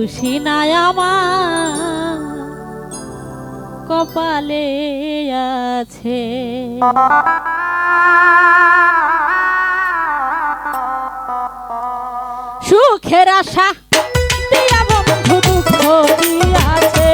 দুষিনায় আমার। কপালে আছে। সুখের আশা দিয়া বন্ধু দুঃখ দিয়াছে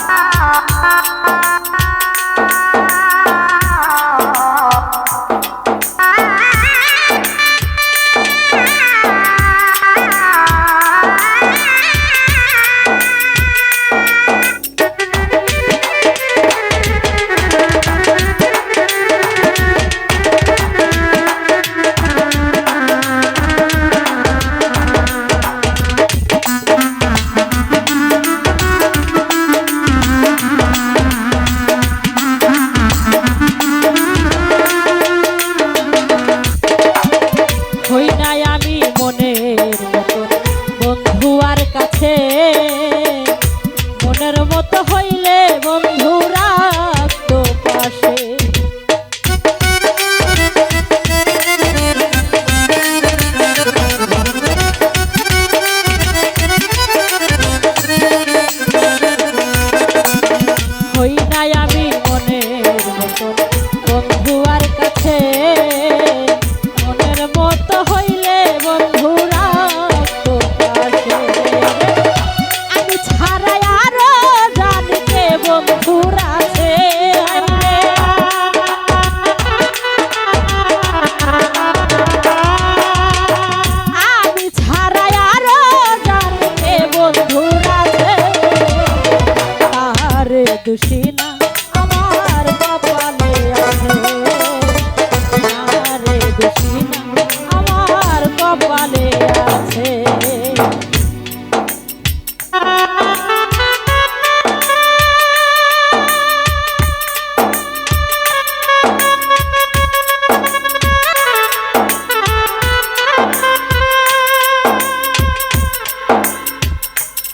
Ah, ah, ah, ah, ah. মতো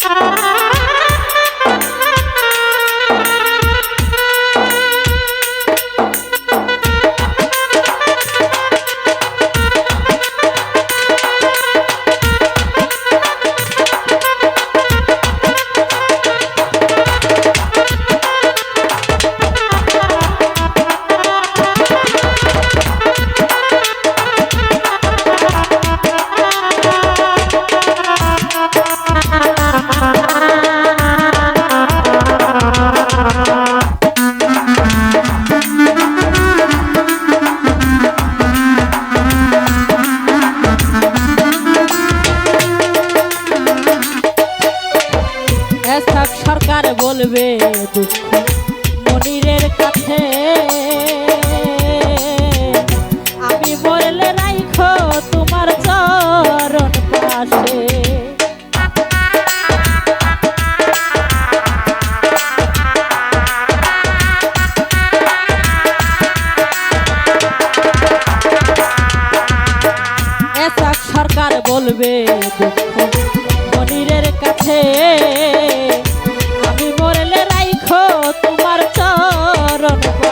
Oh. বলবে দুঃখ মনিরের কাছে। আমি বললে, রাইখো তোমার চরণ পাশে। সরকার বলবে, দুঃখ মনিরের কাছে। Bravo.